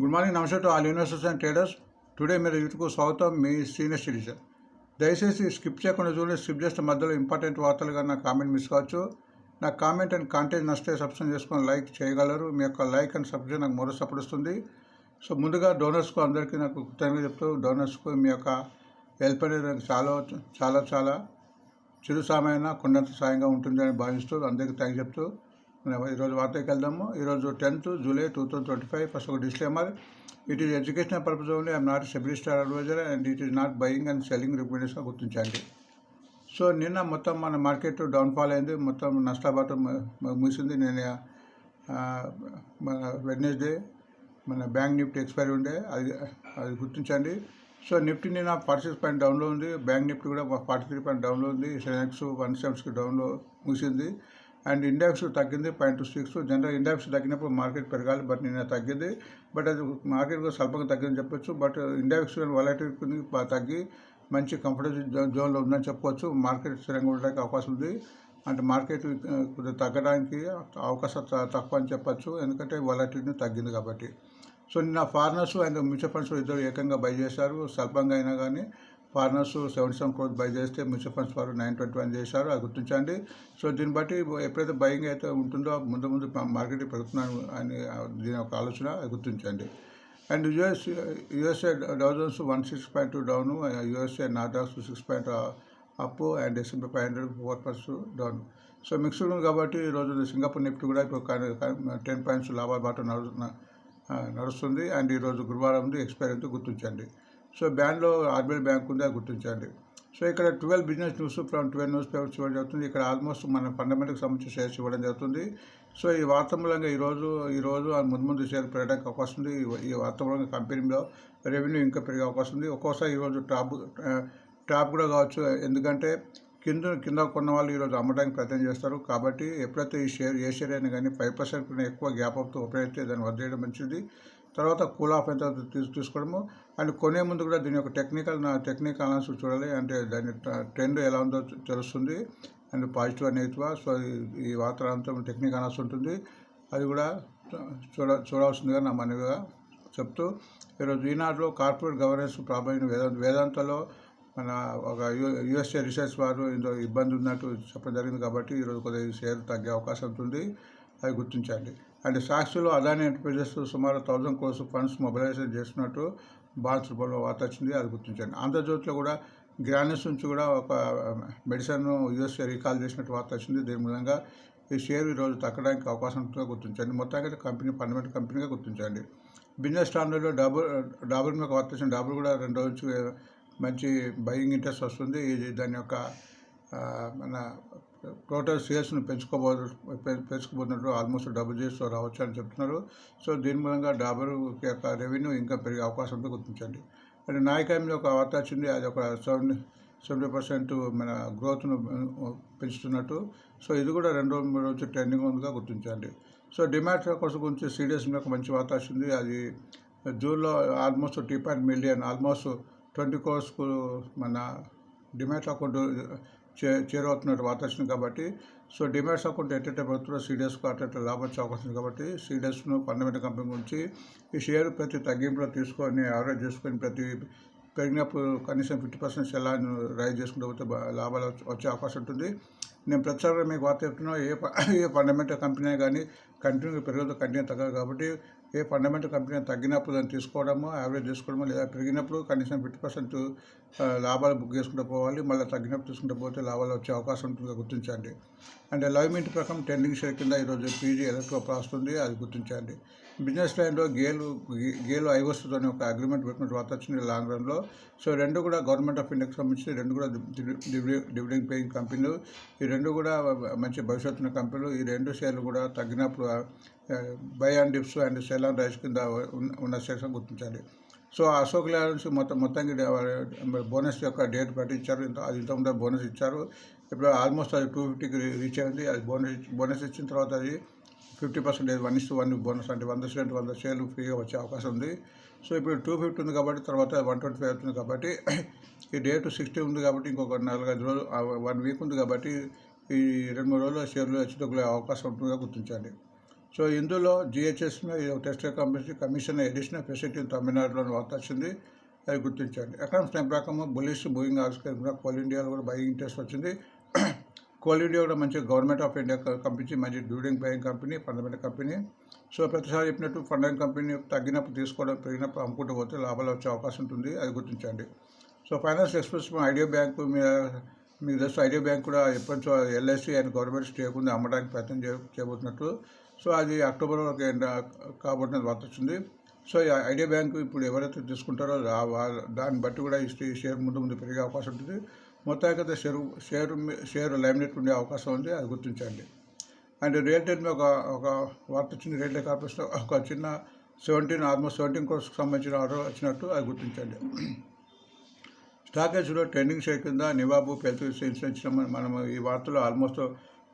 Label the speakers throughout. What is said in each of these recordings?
Speaker 1: Good morning నమస్తే to all investors and traders. Today మీరు యూట్యూబ్కు స్వాగతం మీ సీనియర్ సిటిజన్. దయచేసి స్కిప్ చేయకుండా చూడండి స్కిప్ చేస్తే మధ్యలో ఇంపార్టెంట్ వార్తలుగా నా కామెంట్ మిస్ కావచ్చు. నా కామెంట్ అండ్ కాంటెంట్ నచ్చితే సబ్స్క్రైబ్ చేసుకొని లైక్ చేయగలరు. మీ యొక్క లైక్ అండ్ సబ్స్క్రైబ్ నాకు మరో సపోర్ట్ ఇస్తుంది సో ముందుగా డోనర్స్కు అందరికీ నాకు కృతజ్ఞత చెప్తూ డోనర్స్కు మీ యొక్క హెల్ప్ అనేది నాకు చాలా చాలా చాలా చిరు సాయమైన కొండంత సాయంగా ఉంటుంది అని భావిస్తూ అందరికీ థ్యాంక్ చెప్తూ ఈరోజు వార్తకి వెళ్దాము. ఈరోజు tenth July two thousand twenty five first ఒక disclaimer. It is educational purpose only. I'm not సెబిలి star advisor and it is not buying and selling recommendation గుర్తించండి. సో నిన్న మొత్తం మన మార్కెట్ డౌన్ఫాల్ అయింది. మొత్తం నష్టబాటం ముగిసింది. నేను మన వెడ్నెస్డే మన బ్యాంక్ నిఫ్టీ ఎక్స్పైరీ ఉండే. అది అది గుర్తించండి. సో నిఫ్టీ నిన్న ఫార్టీ సిక్స్ పాయింట్ డౌన్లో ఉంది. బ్యాంక్ నిఫ్టీ కూడా ఫార్టీ త్రీ పాయింట్ డౌన్లో ఉంది. సెనెక్స్ వన్ సెవెన్స్కి డౌన్లో ముగిసింది. అండ్ ఇండెక్స్ తగ్గింది పాయింట్ సిక్స్. జనరల్ ఇండెక్స్ తగ్గినప్పుడు మార్కెట్ పెరగాలి బట్ నిన్న తగ్గింది. బట్ అది మార్కెట్ కూడా స్వల్పంగా తగ్గిందని చెప్పొచ్చు. బట్ ఇండెక్స్ వాలటిలిటీ తగ్గి మంచి కంఫర్టబుల్ జోన్లో ఉందని చెప్పవచ్చు మార్కెట్ స్థిరంగా ఉండడానికి అవకాశం ఉంది. అంటే మార్కెట్ తగ్గడానికి అవకాశం తక్కువ అని చెప్పచ్చు. ఎందుకంటే వాలటిలిటీ తగ్గింది కాబట్టి. సో నిన్న ఫారినర్స్ అండ్ మ్యూచువల్ ఫండ్స్ ఇద్దరు ఏకంగా బై చేశారు. స్వల్పంగా అయినా కానీ foreigners seventy seven crores buy చేస్తే మ్యూచువల్ ఫండ్స్ వారు నైన్ ట్వంటీ వన్ చేశారు అది గుర్తించండి. సో దీన్ని బట్టి ఎప్పుడైతే బయింగ్ అయితే ఉంటుందో ముందు ముందు మార్కెట్ పెరుగుతున్నాను అని దీని ఒక ఆలోచన అది గుర్తించండి. And US USA Dow Jones one six point two down USA Nasdaq six point up and S&P five hundred four percent down. So mixed ఉంది కాబట్టి ఈరోజు సింగపూర్ నిఫ్టీ కూడా ఇప్పుడు టెన్ పాయింట్స్ లాభాల బాట నడుస్తున్న నడుస్తుంది. అండ్ ఈరోజు గురువారం ఉంది ఎక్స్పైర్ అయితే గుర్తించండి. సో బ్యాండ్లో ఆర్బీఐ బ్యాంక్ ఉంది అది గుర్తించండి. సో ఇక్కడ twelve business news from twelve news papers ఇవ్వడం జరుగుతుంది. ఇక్కడ ఆల్మోస్ట్ మన ఫండమెంటల్కి సంబంధించి షేర్స్ ఇవ్వడం జరుగుతుంది. సో ఈ వార్త మూలంగా ఈరోజు ఈరోజు ముందు ముందు షేర్ పెరగడానికి అవకాశం ఉంది. ఈ- వార్త మూలంగా కంపెనీలో రెవెన్యూ ఇంకా పెరిగే అవకాశం ఉంది. ఒక్కోసారి ఈరోజు టాప్ టాప్ కూడా కావచ్చు. ఎందుకంటే కింద కింద కొన్న వాళ్ళు ఈరోజు అమ్మడానికి ప్రయత్నం చేస్తారు. కాబట్టి ఎప్పుడైతే ఈ షేర్ ఏ షేర్ అయినా కానీ ఫైవ్ పర్సెంట్ కన్నా ఎక్కువ గ్యాప్ అప్తో ఓపెన్ అయితే దాన్ని వదిలేయడం మంచిది. తర్వాత కూల్ ఆఫ్ ఎంత తీసు తీసుకోవడము. అండ్ కొనే ముందు కూడా దీని యొక్క టెక్నికల్ నా టెక్నికల్ అనాలిసిస్ చూడాలి. అంటే దాని ట్రెండ్ ఎలా ఉందో తెలుస్తుంది. అండ్ పాజిటివ్ నెగిటివ్ సో ఈ- ఈ వాతావరణంతో టెక్నిక్ అనాల్సి ఉంటుంది. అది కూడా చూడ చూడాల్సిందిగా నా మనవిగా చెప్తూ ఈరోజు ఈనాడులో కార్పొరేట్ గవర్నెన్స్ ప్రాబ్లం వేదాంత వేదాంతలో మన ఒక యు యుఎస్ఏ రీసెర్చ్ వారు ఇందులో ఇబ్బంది ఉన్నట్టు చెప్పడం జరిగింది కాబట్టి ఈరోజు కొద్దిగా షేర్ తగ్గే అవకాశం ఉంటుంది అది గుర్తించండి. అండ్ సాక్షిలో అదాని ఎంటర్ప్రైజెస్ సుమారు థౌజండ్ క్రోర్స్ ఫండ్స్ మొబిలైజేషన్ చేస్తున్నట్టు బాండ్స్ రూపంలో వార్త వచ్చింది అది గుర్తించండి. ఆంధ్రజ్యోతిలో కూడా గ్రానెస్ నుంచి కూడా ఒక మెడిసిన్ యూఎస్ఏ రీకాల్ చేసినట్టు వార్త వచ్చింది. దీని మూలంగా ఈ షేర్ ఈరోజు తగ్గడానికి అవకాశం ఉంటుందో గుర్తించండి. మొత్తానికి కంపెనీ ఫండమెంటల్ కంపెనీగా గుర్తించండి. బిజినెస్ స్టాండర్డ్లో డబుల్ డబుల్ మీద వార్త వచ్చింది. డబుల్ కూడా రెండు రోజు నుంచి మంచి బయింగ్ ఇంట్రెస్ట్ వస్తుంది. ఇది దాని యొక్క మన టోటల్ సేల్స్ను పెంచుకోబో పెంచుకోబోతున్నట్టు ఆల్మోస్ట్ డబుల్ చేస్తూ రావచ్చు అని చెప్తున్నారు. సో దీని మూలంగా డాబర్ యొక్క రెవెన్యూ ఇంకా పెరిగే అవకాశం ఉందో గుర్తించండి. అంటే నాయకాయంలో ఒక వార్త వచ్చింది అది ఒక సెవెన్ సెవెంటీ పర్సెంట్ మన గ్రోత్ను పెంచుతున్నట్టు. సో ఇది కూడా రెండు రోజులు మూడు రోజులు ట్రెండింగ్ ఉందిగా గుర్తించండి. సో డిమాట్ కోసం గురించి సీరియస్ మీద ఒక మంచి వార్త వచ్చింది. అది జూన్లో ఆల్మోస్ట్ టీ పాయింట్ మిలియన్ ఆల్మోస్ట్ ట్వంటీ కోర్స్కు మన డిమాట్ అకౌంట్ చే చేరవుతున్నట్టు వార్త వచ్చింది కాబట్టి సో డిమాట్స్ అకౌంట్ ఎట్టెట్ట ప్రభుత్వంలో సీడిఎస్కు అట్టేట లాభం వచ్చే అవకాశం ఉంది కాబట్టి సీడీఎస్ను ఫండమెంటల్ కంపెనీ గురించి ఈ షేర్ ప్రతి తగ్గింపులో తీసుకొని యావరేజ్ చేసుకొని ప్రతి పెరిగినప్పుడు కనీసం ఫిఫ్టీ పర్సెంట్ సెలాన్ని రైజ్ చేసుకుంటూ పోతే లాభాలు వచ్చే- అవకాశం ఉంటుంది. నేను ప్రతిసారి మీకు వార్త చెప్తున్నా ఏ ఏ ఫండమెంటల్ కంపెనీ కానీ కంటిన్యూ పెరుగుదల కంటిన్యూ తగ్గదు కాబట్టి ఏ ఫండమెంటల్ కంపెనీ తగ్గినప్పుడు దాన్ని తీసుకోవడము యావరేజ్ తీసుకోవడము లేదా పెరిగినప్పుడు కనీసం ఫిఫ్టీ పర్సెంట్ లాభాలు బుక్ చేసుకుంటూ పోవాలి. మళ్ళీ తగ్గినప్పుడు తీసుకుంటూ పోతే లాభాలు వచ్చే అవకాశం ఉంటుంది గుర్తించండి. అండ్ అలైన్మెంట్ ప్రకారం టెండింగ్ షేర్ కింద ఈరోజు పీజీ ఎలక్ట్రో వస్తుంది అది గుర్తించండి. బిజినెస్ లైన్లో గేలు గేలు ఐవస్తుతో ఒక అగ్రిమెంట్ పెట్టిన తర్వాత వచ్చింది లాంగ్ రన్లో సో రెండు కూడా గవర్నమెంట్ ఆఫ్ ఇండియాకి సంబంధించి రెండు కూడా డివిడెండ్ పేయింగ్ కంపెనీలు ఈ రెండు కూడా మంచి భవిష్యత్తున్న కంపెనీలు ఈ రెండు షేర్లు కూడా తగ్గినప్పుడు buy and dips and sell and rise కింద ఉన్న- సెక్షన్ గుర్తించండి గుర్తించాలి. సో అశోక్ లేలాండ్స్ మొత్తం మొత్తానికి బోనస్ యొక్క డేట్ ప్రకటించారు ఇంత అది ఇంతకుముందు బోనస్ ఇచ్చారు. ఇప్పుడు ఆల్మోస్ట్ అది టూ ఫిఫ్టీకి రీచ్ అయింది. అది బోనస్ బోనస్ ఇచ్చిన తర్వాత అది fifty percent one is one bonus అంటే వంద సెంట్ వంద షేర్లు ఫ్రీగా వచ్చే అవకాశం ఉంది. సో ఇప్పుడు టూ ఫిఫ్టీ ఉంది కాబట్టి తర్వాత వన్ ట్వంటీ ఫైవ్ అవుతుంది కాబట్టి ఈ డేట్ సిక్స్టీ ఉంది కాబట్టి ఇంకొక నాలుగైదు రోజులు వన్ వీక్ ఉంది కాబట్టి ఈ రెండు మూడు రోజులు షేర్లు హెచ్చుతగ్గులే అవకాశం ఉంటుందిగా గుర్తించండి సో ఇందులో GHS test company commission additional facility తమిళనాడులోని వచ్చింది. అది గుర్తించండి. ఎకనామిక్స్ టైం ప్రకారం బులీస్ బూయింగ్ ఆవిష్కరించిన కోల్ ఇండియాలో కూడా బయింగ్ ఇంట్రెస్ట్ వచ్చింది. కోల్ ఇండియా కూడా మంచి గవర్నమెంట్ ఆఫ్ ఇండియా కంపెనీ మంచి డ్యూడింగ్ buying company fundamental company. So ప్రతిసారి చెప్పినట్టు ఫండింగ్ కంపెనీ తగ్గినప్పుడు తీసుకోవడం పెరిగినప్పుడు అమ్ముకుంటూ పోతే లాభాలు వచ్చే అవకాశం ఉంటుంది. అది గుర్తించండి. So finance express idea bank మీద మీకు తెలుసు ఐడియా బ్యాంక్ కూడా ఎప్పటి ఎల్ఐసి అండ్ గవర్నమెంట్ స్టేక్ ఉంది. అమ్మడానికి ప్రయత్నం చే చేయబోతున్నట్టు. సో అది అక్టోబర్ వరకు కాబట్టి వార్త వచ్చింది. సో ఈ ఐడియా బ్యాంక్ ఇప్పుడు ఎవరైతే తీసుకుంటారో దాన్ని బట్టి కూడా ఈ షేర్ ముందు ముందు పెరిగే అవకాశం ఉంటుంది. మొత్తానికైతే షేర్ షేర్ షేర్ లైమినేట్ ఉండే అవకాశం ఉంది అది గుర్తించండి. అండ్ రియల్ టైమ్ ఒక ఒక వార్త వచ్చింది రియల్ టైమ్ కార్పొరేషన్ ఒక చిన్న సెవెంటీన్ ఆల్మోస్ట్ సెవెంటీన్ క్రోర్స్కి సంబంధించిన ఆర్డర్ వచ్చినట్టు అది గుర్తించండి. స్టాక్ ఎక్స్లో ట్రెండింగ్ షేర్ కింద నివాబు హెల్త్ ఇన్సూరెన్స్ మనం ఈ వార్తలో ఆల్మోస్ట్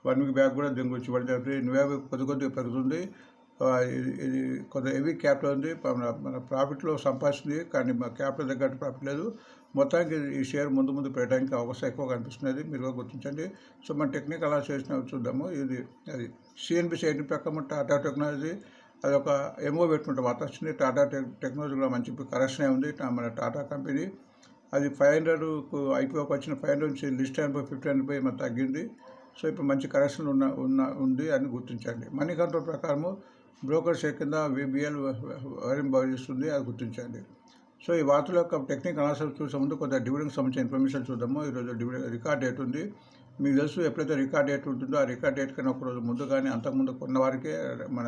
Speaker 1: వన్ వీక్ బ్యాక్ కూడా దీని గురించి ఇవ్వడం నువ్వే కొద్ది కొద్దిగా పెరుగుతుంది. ఇది కొంత హెవీ క్యాపిటల్ ఉంది. మన ప్రాఫిట్లో సంపాదిస్తుంది కానీ మా క్యాపిటల్ తగ్గట్టు ప్రాఫిట్ లేదు. మొత్తానికి ఈ షేర్ ముందు ముందు పెట్టడానికి అవకాశం ఎక్కువ కనిపిస్తున్నది. మీరు కూడా గుర్తించండి. సో మన టెక్నిక్ అలా చేసిన చూద్దాము. ఇది అది సిఎన్బిసి ఎయిటీన్ ప్రకారం టాటా టెక్నాలజీ. అది ఒక ఎంఓ పెట్టుకుంటే. వార్త వచ్చింది. టాటా టెక్ టెక్నాలజీ కూడా మంచి కరెక్షన్ ఉంది. మన టాటా కంపెనీ. అది ఫైవ్ హండ్రెడ్కు ఐపీఓకి వచ్చిన ఫైవ్ హండ్రెడ్ నుంచి లిస్ట్ హండ్రెడ్ ఫిఫ్టీ హండ్రెడ్ పై మన తగ్గింది. సో ఇప్పుడు మంచి కరెక్షన్ ఉన్న ఉన్న ఉంది అని గుర్తించండి. మనీ కంట్రోల్ ప్రకారము బ్రోకర్ షేర్ కింద విబిఎల్ వరిం భావిస్తుంది అది గుర్తించండి. సో ఈ వార్తల యొక్క టెక్నిక్ అనాలిసిస్ చూసే ముందు కొంత డివిడెండ్కి సంబంధించిన ఇన్ఫర్మేషన్ చూద్దాము. ఈరోజు డివిడెండ్ రికార్డ్ డేట్ ఉంది. మీకు తెలుసు ఎప్పుడైతే రికార్డ్ డేట్ ఉంటుందో ఆ రికార్డ్ డేట్ కన్నా ఒకరోజు ముందు కానీ అంతకుముందు కొన్న వారికే మన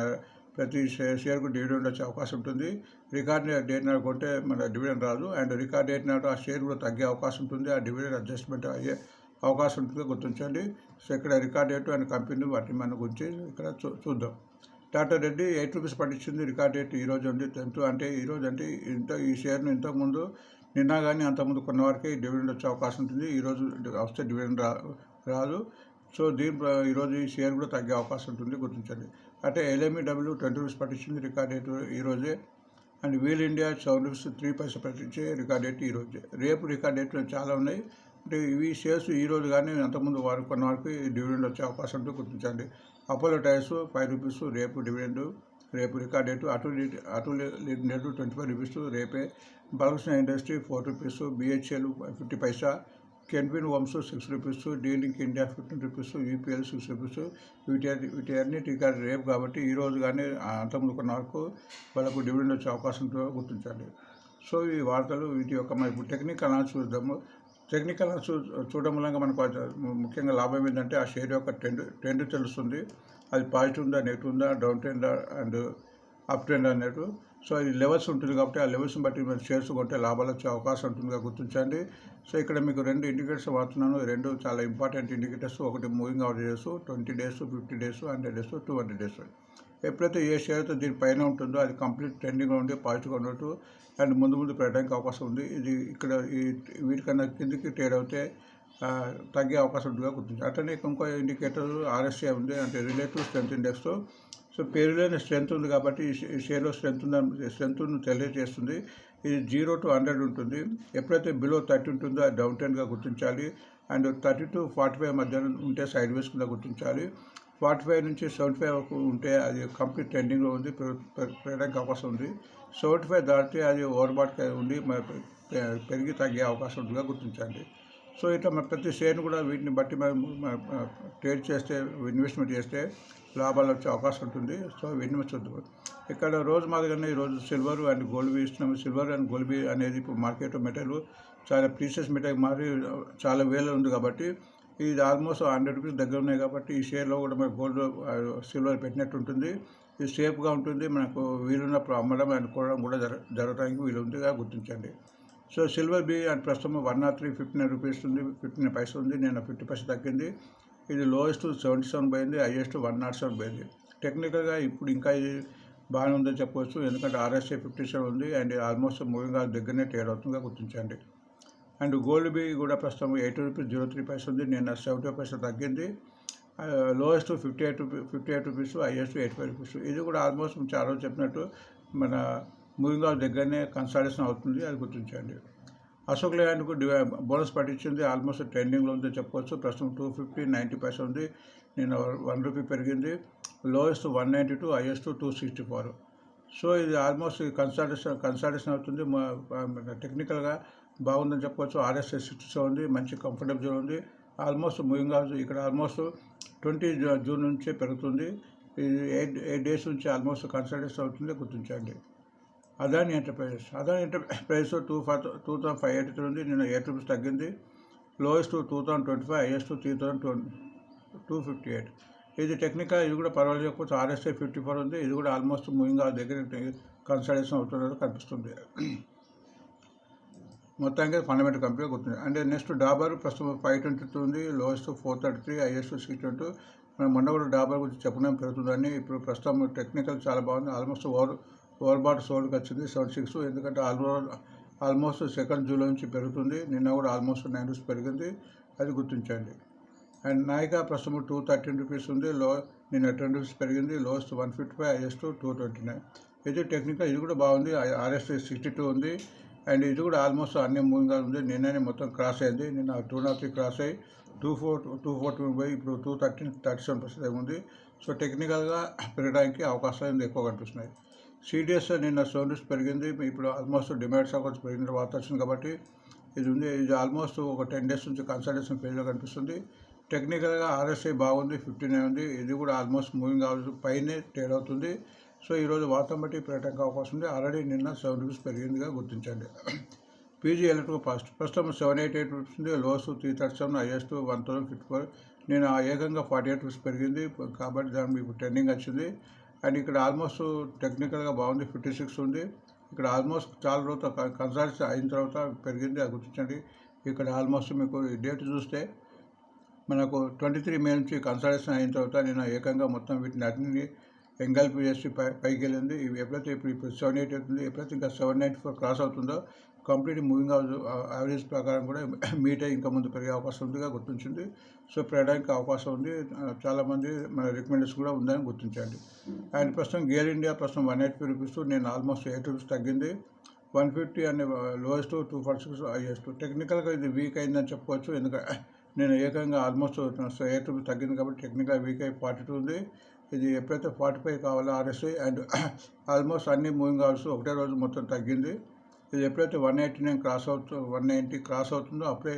Speaker 1: ప్రతి షేర్ షేర్కు డివిడెండ్ వచ్చే అవకాశం ఉంటుంది. రికార్డ్ డేట్ నాడు కొంటే మన డివిడెండ్ రాదు. అండ్ రికార్డ్ డేట్ నాడు ఆ షేర్ కూడా తగ్గే అవకాశం ఉంటుంది. ఆ డివిడెండ్ అడ్జస్ట్మెంట్ అయ్యే అవకాశం ఉంటుంది గుర్తించండి. సో ఇక్కడ రికార్డ్ రేటు అండ్ కంపెనీ వాటిని మన గురించి ఇక్కడ చూ చూద్దాం. టాటా రెడ్డి ఎయిట్ రూపీస్ పట్టించింది రికార్డ్ రేట్ ఈ రోజు ఉంది టెన్త్. అంటే ఈరోజు అంటే ఇంత ఈ షేర్ను ఇంతకుముందు నిన్న కానీ అంతకుముందు కొన్న వారికి డివిడెండ్ వచ్చే అవకాశం ఉంటుంది. ఈరోజు వస్తే డివిడెండ్ రా రాదు. సో దీని ఈరోజు ఈ షేర్ కూడా తగ్గే అవకాశం ఉంటుంది గుర్తించండి. అంటే ఎల్ఎంఈ డబ్ల్యూ ట్వంటీ రూపీస్ పట్టించింది రికార్డ్ రేటు ఈరోజే and wheel India seven rupees three paisa పట్టించే రికార్డ్ రేట్ ఈ రోజే. రేపు రికార్డ్ రేట్లు చాలా ఉన్నాయి. అంటే ఇవి షేర్స్ ఈ రోజు కానీ అంతకుముందు వారు కొన్ని వారికి డివిడెండ్ వచ్చే అవకాశం ఉంటుంది గుర్తించండి. అపోలో టైర్స్ ఫైవ్ రూపీస్ రేపు డివిడెండ్ రేపు రికార్డ్ డేట్ అటు అటు డేట్ ట్వంటీ ఫైవ్ రూపీస్ రేపే Balakrishna industry four rupees BHL fifty paisa కెన్విన్ homes six rupees D-Link India fifteen rupees UPL six rupees వీటి వీటి అన్నిటి రికార్డ్ రేపు కాబట్టి ఈ రోజు కానీ అంతకుముందు కొన్న వరకు వాళ్ళకు డివిడెండ్ వచ్చే అవకాశం ఉంటుందో గుర్తించండి. సో ఈ వార్తలు వీటి యొక్క మరి టెక్నిక్ టెక్నికల్ అనాలిసిస్ చూద్దాము. టెక్నికల్ చూ చూడడం మూలంగా మనకు ముఖ్యంగా లాభం ఏంటంటే ఆ షేర్ యొక్క ట్రెండ్ ట్రెండ్ తెలుస్తుంది. అది పాజిటివ్ ఉందా నెగిటివ్ ఉందా down trend and up trend అన్నట్టు. సో ఇది లెవెల్స్ ఉంటుంది కాబట్టి ఆ లెవెల్స్ని బట్టి మీరు షేర్స్ కొంటే లాభాలు వచ్చే అవకాశం ఉంటుందిగా గుర్తించండి. సో ఇక్కడ మీకు రెండు ఇండికేటర్స్ వాడుతున్నాను. రెండు చాలా ఇంపార్టెంట్ ఇండికేటర్స్ ఒకటి moving averages twenty days fifty days hundred days two hundred days ఎప్పుడైతే ఏ షేర్ అయితే దీని పైన ఉంటుందో అది కంప్లీట్ ట్రెండింగ్గా ఉండి పాజిటివ్గా ఉన్నట్టు అండ్ ముందు ముందు పెట్టడానికి అవకాశం ఉంది. ఇది ఇక్కడ ఈ వీటికన్నా కిందికి ట్రేడ్ అవుతే తగ్గే అవకాశం ఉంటుందిగా గుర్తించాలి అట్లనే ఇంకో ఇండికేటర్ ఆర్ఎస్ఏ ఉంది అంటే రిలేటివ్ స్ట్రెంత్ ఇండెక్స్తో. సో పేరులోనే స్ట్రెంత్ ఉంది కాబట్టి ఈ షేర్లో స్ట్రెంత్ ఉందని స్ట్రెంత్ను తెలియజేస్తుంది. ఇది జీరో టు హండ్రెడ్ ఉంటుంది. ఎప్పుడైతే బిలో థర్టీ ఉంటుందో అది డౌన్ టెన్గా గుర్తించాలి. And thirty to forty five మధ్యన ఉంటే సైడ్ వేస్ కింద గుర్తించాలి. ఫార్టీ ఫైవ్ నుంచి సెవెంటీ ఫైవ్ వరకు ఉంటే అది కంప్లీట్ ట్రెండింగ్లో ఉంది పెరగడానికి అవకాశం ఉంది. సెవెంటీ ఫైవ్ దాటితే అది ఓవర్బాట్ ఉండి మరి పెరిగి తగ్గే అవకాశం ఉంటుందిగా గుర్తించండి. సో ఇట్లా మన ప్రతి షేర్ని కూడా వీటిని బట్టి మనం ట్రేడ్ చేస్తే ఇన్వెస్ట్మెంట్ చేస్తే లాభాలు వచ్చే అవకాశం ఉంటుంది. సో ఇవన్నీ చూద్దాం. ఇక్కడ రోజు మాదిరిగానే ఈరోజు సిల్వర్ అండ్ గోల్డ్ బీ ఇస్తున్నాము సిల్వర్ అండ్ గోల్డ్ బీ అనేది ఇప్పుడు మార్కెట్ మెటల్ చాలా ప్రీసియస్ మెటల్ మారి చాలా వేలు ఉంది కాబట్టి ఇది ఆల్మోస్ట్ హండ్రెడ్ రూపీస్ దగ్గర ఉన్నాయి కాబట్టి ఈ షేర్లో కూడా మనకు గోల్డ్ సిల్వర్ పెట్టినట్టు ఉంటుంది. ఇది సేఫ్గా ఉంటుంది. మనకు వీలున్నప్పుడు అమ్మడం అండ్ కొనడం కూడా జర జరగడానికి వీలు ఉందిగా గుర్తించండి. సో సిల్వర్ బీ అండ్ ప్రస్తుతం one nought three fifty nine rupees ఉంది ఫిఫ్టీ నైన్ పైసలు ఉంది. నేను ఫిఫ్టీ పైసలు తగ్గింది. ఇది లోయెస్ట్ సెవెంటీ సెవెన్ పోయింది హైయెస్ట్ వన్ నాట్ సెవెన్ పోయింది. టెక్నికల్గా ఇప్పుడు ఇంకా ఇది బాగానే ఉందని చెప్పవచ్చు ఎందుకంటే ఆర్ఎస్ఏ ఫిఫ్టీ సెవెన్ ఉంది అండ్ ఆల్మోస్ట్ మూవింగ్ దగ్గరనే ట్రేడ్ అవుతుందిగా గుర్తించండి. అండ్ గోల్డ్ బి కూడా ప్రస్తుతం ఎయిటీ రూపీస్ జీరో త్రీ పైసలు ఉంది. నేను సెవెంటీ పైస తగ్గింది. Lowest fifty eight rupee fifty eight rupees highest eight five rupees ఇది కూడా ఆల్మోస్ట్ చాలా రోజు చెప్పినట్టు మన మూవింగ్ హౌస్ దగ్గరనే కన్సల్టేషన్ అవుతుంది. అది గుర్తించండి. అశోక్ లేలాండ్కు డివై బోనస్ పట్టించింది. ఆల్మోస్ట్ ట్రెండింగ్లో ఉందని చెప్పుకోవచ్చు. ప్రస్తుతం టూ ఫిఫ్టీ నైంటీ పైస ఉంది. నిన్న వన్ రూపీ పెరిగింది. Lowest one ninety two highest two sixty four so ఇది ఆల్మోస్ట్ కన్సల్టేషన్ కన్సల్టేషన్ అవుతుంది. టెక్నికల్గా బాగుందని చెప్పవచ్చు ఆర్ఎస్ఎస్ సిక్స్ ఉంది మంచి కంఫర్టబుల్ ఉంది. ఆల్మోస్ట్ మూవింగ్ ఇక్కడ ఆల్మోస్ట్ ట్వంటీ జూన్ నుంచే పెరుగుతుంది. ఇది ఎయిట్ ఎయిట్ డేస్ నుంచి ఆల్మోస్ట్ కన్సల్టేషన్ అవుతుంది గుర్తించండి. Adani enterprises Adani enterprises two five two thousand five eighty three ఉంది. నిన్న ఎయిట్ రూపీస్ తగ్గింది. Lowest two thousand twenty five highest three thousand twenty two fifty eight ఇది టెక్నికల్ ఇది కూడా పర్వాలేకపోతే RSI fifty four ఉంది. ఇది కూడా ఆల్మోస్ట్ మూవింగ్ ఆ దగ్గర కన్సల్టేషన్ అవుతున్నట్టు కనిపిస్తుంది. మొత్తానికి ఫండమెంటల్ కంపెనీ గుర్తుంది. అంటే నెక్స్ట్ డాబర్ ప్రస్తుతం ఫైవ్ ట్వంటీ టూ ఉంది lowest four thirty three highest six twenty మనం మొన్న కూడా డాబర్ గురించి చెప్పడం పెరుగుతుందని ఇప్పుడు ప్రస్తుతం టెక్నికల్ చాలా బాగుంది. ఆల్మోస్ట్ ఓవర్ ఓవర్ బాట్ సోల్డ్కి వచ్చింది సెవెన్ సిక్స్ ఎందుకంటే ఆల్మోస్ట్ ఆల్మోస్ట్ సెకండ్ జూలై నుంచి పెరుగుతుంది. నిన్న కూడా ఆల్మోస్ట్ నైన్ రూపీస్ పెరిగింది. అది గుర్తించండి. అండ్ నాయికా ప్రస్తుతం టూ థర్టీన్ రూపీస్ ఉంది. లో నిన్న టెన్ రూపీస్ పెరిగింది. Lowest one fifty five highest two twenty nine ఇది టెక్నికల్ ఇది కూడా బాగుంది. ఆర్ఎస్ సిక్స్టీ టూ ఉంది. అండ్ ఇది కూడా ఆల్మోస్ట్ అన్ని మూవింగ్గా ఉంది. నిన్ననే మొత్తం క్రాస్ అయింది. నిన్న టూ నాట్ త్రీ క్రాస్ అయ్యి టూ ఫోర్ టూ ఫోర్టీ పోయి ఇప్పుడు two thirteen thirty seven percent ఉంది. సో టెక్నికల్గా పెరగడానికి అవకాశాలు ఎక్కువ కనిపిస్తున్నాయి. సిడిఎస్ నిన్న సెవెన్ పెరిగింది. ఇప్పుడు ఆల్మోస్ట్ డిమాండ్ సపోర్ట్స్ పెరిగిన వాతావరణం వచ్చింది కాబట్టి ఇది ఉంది. ఇది ఆల్మోస్ట్ ఒక టెన్ డేస్ నుంచి కన్సల్టేషన్ పేజ్లో కనిపిస్తుంది. టెక్నికల్గా ఆర్ఎస్ఐ బాగుంది ఫిఫ్టీన్ ఉంది. ఇది కూడా ఆల్మోస్ట్ మూవింగ్ అవ్వాలి పైనే ట్రేడ్ అవుతుంది. సో ఈరోజు వాతం బట్టి పెరగడానికి అవకాశం ఉంది. ఆల్రెడీ నిన్న సెవెన్ రూపీస్ పెరిగిందిగా గుర్తించండి. PG electric fast. ప్రస్తుతం సెవెన్ ఎయిట్ ఎయిట్ రూపీస్ ఉంది. Lows three thirty seven highest one thousand fifty four. నేను ఆ ఏకంగా ఫార్టీ ఎయిట్ రూపీస్ పెరిగింది. కాబట్టి దానికి ఇప్పుడు ట్రెండింగ్ వచ్చింది. అండ్ ఇక్కడ ఆల్మోస్ట్ టెక్నికల్గా బాగుంది. ఫిఫ్టీ సిక్స్ ఉంది. ఇక్కడ ఆల్మోస్ట్ చాలా రోజు కన్సల్ట్స్ అయిన తర్వాత పెరిగింది. అది గుర్తించండి. ఇక్కడ ఆల్మోస్ట్ మీకు డేట్ చూస్తే మనకు ట్వంటీ త్రీ మే నుంచి కన్సల్టేషన్ అయిన తర్వాత నేను ఏకంగా మొత్తం వీటిని అన్ని ఎంగల్ప్ చేసి పై పైకి వెళ్ళింది ఇవి ఎప్పుడైతే ఇప్పుడు ఇప్పుడు సెవెన్ ఎయిట్ అవుతుంది ఎప్పుడైతే ఇంకా సెవెన్ నైంటీ ఫోర్ క్రాస్ అవుతుందో కంప్లీట్ మూవింగ్ యావరేజ్ ప్రకారం కూడా మీట్ అయ్యి ఇంకా ముందు పెరిగే అవకాశం ఉందిగా గుర్తించింది. సో పెరగడానికి అవకాశం ఉంది. చాలామంది మన రికమెండేషన్ కూడా ఉందని గుర్తించండి. అండ్ ప్రస్తుతం గేర్ ఇండియా ప్రస్తుతం వన్ ఎయిటీ రూపీస్ నేను ఆల్మోస్ట్ ఎయిట్ రూపీస్ తగ్గింది. వన్ ఫిఫ్టీ అనే lowest two forty six highest టెక్నికల్గా ఇది వీక్ అయిందని చెప్పుకోవచ్చు. ఎందుకంటే నేను ఏకంగా ఆల్మోస్ట్ ఎయిట్ రూపీస్ తగ్గింది కాబట్టి టెక్నికల్ వీక్ అయి ఫార్టీ టూ ఉంది. ఇది ఎప్పుడైతే ఫార్టీ ఫైవ్ కావాలో ఆర్ఎస్ఐ అండ్ ఆల్మోస్ట్ అన్ని మూవింగ్ అవర్స్ ఒకటే రోజు మొత్తం తగ్గింది. ఇది ఎప్పుడైతే వన్ ఎయిటీ నైన్ క్రాస్ అవుతుంది వన్ నైంటీ క్రాస్ అవుతుందో అప్పుడే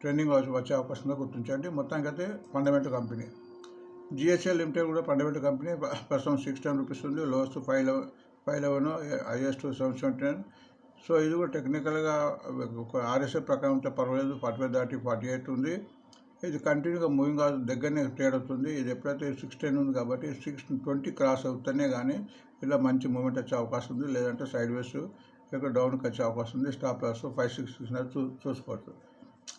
Speaker 1: ట్రెండింగ్ వచ్చే అవకాశం ఉందో గుర్తించండి. మొత్తానికి అయితే ఫండమెంటల్ కంపెనీ. జిఎస్ఎల్ లిమిటెడ్ కూడా ఫండమెంటల్ కంపెనీ. ప్రస్తుతం సిక్స్ టెన్ రూపీస్ ఉంది. Lowest five eleven five eleven highest seven seventy nine so ఇది కూడా టెక్నికల్గా ఒక ఆర్ఎస్ఐ ప్రకారం ఉంటే పర్వాలేదు. ఫార్టీ ఫైవ్ దాటి ఫార్టీ ఎయిట్ ఉంది. ఇది కంటిన్యూగా మూవింగ్ దగ్గరనే ట్రేడ్ అవుతుంది ఇది ఎప్పుడైతే సిక్స్ టెన్ ఉంది కాబట్టి సిక్స్ ట్వంటీ క్రాస్ అవుతూనే కానీ ఇలా మంచి మూమెంట్ వచ్చే అవకాశం ఉంది. లేదంటే సైడ్ వేస్ ఇక్కడ డౌన్కి వచ్చే అవకాశం ఉంది. Stop loss five six six చూ చూసుకోవచ్చు.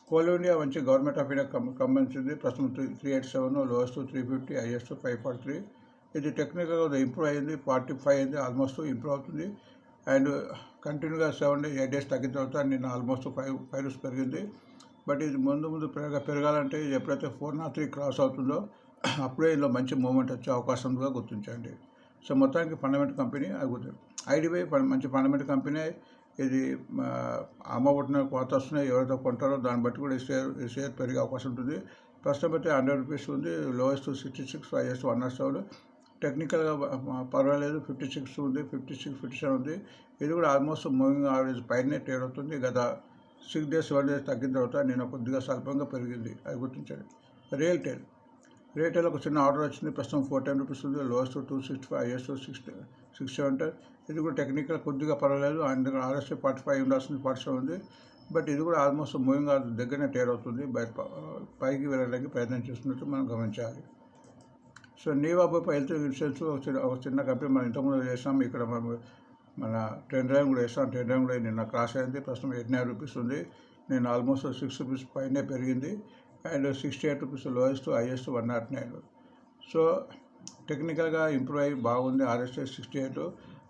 Speaker 1: కోల్ ఇండియా మంచి గవర్నమెంట్ ఆఫ్ ఇండియా కం కంపెనీ ప్రస్తుతం three three eight seven lowest three fifty highest five forty three. ఇది టెక్నికల్గా ఇంప్రూవ్ అయింది. ఫార్టీ ఫైవ్ అయింది. ఆల్మోస్ట్ ఇంప్రూవ్ అవుతుంది. అండ్ కంటిన్యూగా సెవెన్ ఎయిట్ డేస్ తగ్గిన తర్వాత నేను ఆల్మోస్ట్ ఫైవ్ ఫైవ్ రూస్ పెరిగింది. బట్ ఇది ముందు ముందు పెరగ పెరగాలంటే ఎప్పుడైతే ఫోర్ నాట్ త్రీ క్రాస్ అవుతుందో అప్పుడే ఇందులో మంచి మూమెంట్ వచ్చే అవకాశం ఉందిగా గుర్తించండి. సో మొత్తానికి ఫండమెంట్ కంపెనీ అది ఐడిబిఐ మంచి ఫండమెంట్ కంపెనీ. ఇది అమ్మబట్టిన కోత వస్తున్నాయి ఎవరైతే కొంటారో దాన్ని బట్టి కూడా ఈ షేర్ ఈ షేర్ పెరిగే అవకాశం ఉంటుంది. ప్రస్తుతం అయితే హండ్రెడ్ రూపీస్ ఉంది lowest sixty six highest one nought seven. టెక్నికల్గా పర్వాలేదు ఫిఫ్టీ సిక్స్ ఉంది ఫిఫ్టీ సిక్స్ ఫిఫ్టీ సెవెన్ ఉంది. ఇది కూడా ఆల్మోస్ట్ మూవింగ్ యావరేజ్ పైనే ట్రేడ్ అవుతుంది గత సిక్స్ డేస్ వన్ డేస్ తగ్గిన తర్వాత నేను కొద్దిగా స్వల్పంగా పెరిగింది. అది గుర్తించండి. రియల్టైల్ రియల్టైల్ ఒక చిన్న ఆర్డర్ వచ్చింది. ప్రస్తుతం ఫోర్ టెన్ రూపీస్ ఉంది. Lowest two sixty five highest six six seventy ఇది కూడా టెక్నికల్ కొద్దిగా పర్వాలేదు. ఆయన దగ్గర ఆర్ఎస్ఏ ఫార్టీ ఫైవ్ ఉండాల్సింది ఫార్టీ సెవెన్ ఉంది. బట్ ఇది కూడా ఆల్మోస్ట్ మూవింగ్ దగ్గరనే టేర్ అవుతుంది. బయట పైకి వెళ్ళడానికి ప్రయత్నం చేస్తున్నట్టు మనం గమనించాలి. సో నీవాబు హెల్త్ ఇన్సూరెన్స్ ఒక చిన్న ఒక చిన్న కంపెనీ మనం ఇంతకుముందు చేసాం ఇక్కడ మనం మన టెన్ డ్రైవ్ కూడా వేస్తాను టెన్ డ్రైవ్ కూడా నిన్న క్రాస్ అయింది. ప్రస్తుతం ఎయిట్ నైన్ రూపీస్ ఉంది. నేను ఆల్మోస్ట్ సిక్స్ రూపీస్ పైనే పెరిగింది. And sixty eight rupees lowest highest one nought nine. So టెక్నికల్గా ఇంప్రూవ్ అయ్యి బాగుంది. RSS sixty eight.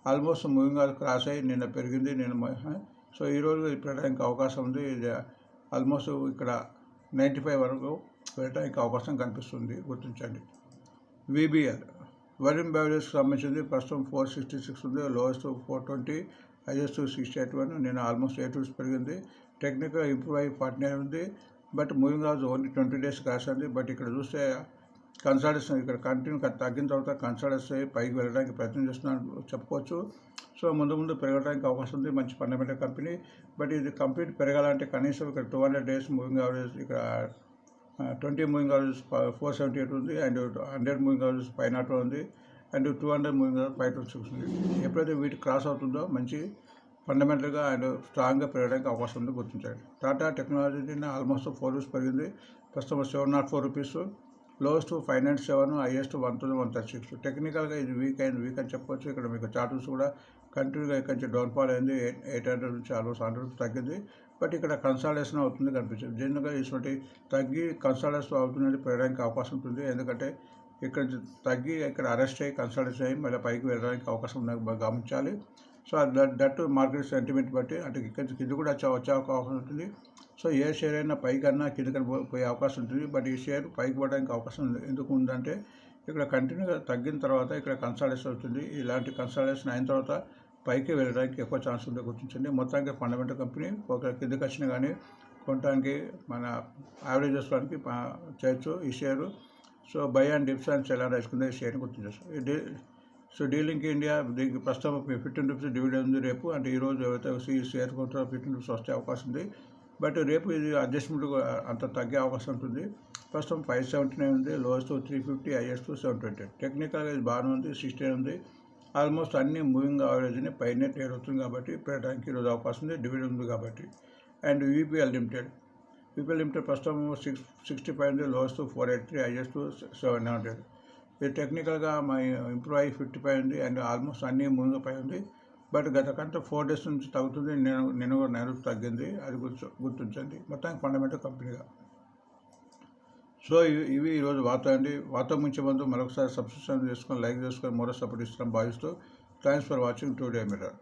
Speaker 1: Almost moving cross అయ్యి నిన్న పెరిగింది. నేను సో ఈరోజు పెట్టడానికి అవకాశం ఉంది. ఇది ఆల్మోస్ట్ ఇక్కడ నైంటీ ఫైవ్ వరకు పెట్టడానికి అవకాశం కనిపిస్తుంది. గుర్తించండి. విబిఎల్ వరిన్ బ్యావరేజ్కి సంబంధించింది. ప్రస్తుతం ఫోర్ సిక్స్టీ సిక్స్ ఉంది. Lowest four twenty highest sixty eight one నేను ఆల్మోస్ట్ ఎయిట్ రూపీస్ పెరిగింది. టెక్నికల్ ఇంప్రూవ్ అయ్యి ఫార్టీ నైన్ ఉంది but moving averages only twenty days cross but ఇక్కడ చూస్తే కన్సల్టేషన్ ఇక్కడ కంటిన్యూ తగ్గిన తర్వాత కన్సల్టేషన్ అయ్యి పైకి వెళ్ళడానికి ప్రయత్నం చేస్తున్నాను చెప్పుకోవచ్చు. సో ముందు ముందు పెరగడానికి అవకాశం ఉంది. మంచి ఫండమెంటల్ కంపెనీ బట్ ఇది కంప్లీట్ పెరగాలంటే కనీసం ఇక్కడ two hundred days moving average ఇక్కడ twenty moving averages four seventy eight ఉంది and hundred moving averages five nought ఉంది and two hundred moving averages five twenty six ఉంది. ఎప్పుడైతే వీటి క్రాస్ అవుతుందో మంచి ఫండమెంటల్గా అండ్ స్ట్రాంగ్గా పెరగడానికి అవకాశం ఉంది గుర్తించండి. Tata technology almost four rupees పెరిగింది. ప్రస్తుతం seven nought four rupees lowest five nine seven highest one thousand one thirty six. టెక్నికల్గా ఇది వీక్ అయింది వీక్ అని చెప్పొచ్చు. ఇక్కడ మీకు చార్టర్స్ కూడా కంటిన్యూగా ఇక్కడ నుంచి డౌన్ఫాల్ అయింది ఎయిట్ హండ్రెడ్ నుంచి ఆల్మోస్ట్ హండ్రెడ్ తగ్గింది. బట్ ఇక్కడ కన్సల్టేషన్ అవుతుంది కనిపించింది జనరల్గా ఇటువంటి తగ్గి కన్సల్టేషన్ అవుతుందని పెరగడానికి అవకాశం ఉంటుంది. ఎందుకంటే ఇక్కడ తగ్గి ఇక్కడ అరెస్ట్ అయ్యి కన్సల్టేషన్ అయ్యి మళ్ళీ పైకి వెళ్ళడానికి అవకాశం ఉందని గమనించాలి. So that that market sentiment బట్టి అంటే ఇక్కడ కింద కూడా వచ్చే వచ్చే అవకాశం ఉంటుంది. సో ఏ షేర్ అయినా పైకన్నా కిందకన్నా పోయే అవకాశం ఉంటుంది. బట్ ఈ షేర్ పైకి పోవడానికి అవకాశం ఉంది. ఎందుకు ఉందంటే ఇక్కడ కంటిన్యూగా తగ్గిన తర్వాత ఇక్కడ కన్సల్టేషన్ అవుతుంది. ఇలాంటి కన్సల్టేషన్ అయిన తర్వాత పైకి వెళ్ళడానికి ఎక్కువ ఛాన్స్ ఉందో గుర్తించండి. మొత్తానికి ఫండమెంటల్ కంపెనీ ఒక కిందకి వచ్చినా కానీ కొనడానికి మన యావరేజ్ చేసుకోవడానికి చేయొచ్చు ఈ share. So buy and dips and sell అని వేసుకుందే ఈ షేర్ని గుర్తించచ్చు. డీ సో డీలింగ్ ఇండియా దీనికి ప్రస్తుతం ఫిఫ్టీన్ రూపీస్ డివిడెండ్ ఉంది రేపు. అంటే ఈరోజు ఎవరైతే ఈ షేర్ కొంటారో ఫిఫ్టీన్ రూపీస్ వస్తే అవకాశం ఉంది. బట్ రేపు ఇది అడ్జస్ట్మెంట్ అంత తగ్గే అవకాశం ఉంటుంది. ప్రస్తుతం ఫైవ్ సెవెంటీ నైన్ ఉంది lowest three fifty highest seven twenty. టెక్నికల్గా ఇది బాగానే ఉంది సిక్స్టీన్ ఉంది. ఆల్మోస్ట్ అన్ని మూవింగ్ యావరేజ్ని పైనే ట్రేడ్ అవుతుంది కాబట్టి పెట్టడానికి ఈరోజు అవకాశం ఉంది డివిడెండ్ ఉంది కాబట్టి. And UPL limited. UPL limited ప్రస్తుతం సిక్స్ సిక్స్టీ ఫైవ్ ఉంది lowest four eight three highest seven hundred. ఇది టెక్నికల్గా మా ఇంప్రూవ్ అయ్యి ఫిఫ్టీ ఫైవ్ ఉంది అండ్ ఆల్మోస్ట్ అన్ని ముందు పై ఉంది. బట్ గత కంటే ఫోర్ డేస్ నుంచి తగ్గుతుంది నేను నేను కూడా నెలకు తగ్గింది అది గుర్తు గుర్తించండి మొత్తానికి ఫండమెంటల్ కంపెనీగా. సో ఇవి ఇవి ఈరోజు వార్త అండి. వార్త ముంచే ముందు మరొకసారి సబ్స్క్రిప్షన్ చేసుకొని లైక్ చేసుకొని మరో సపోర్ట్ ఇస్తాం భావిస్తూ thanks for watching Today Mirror.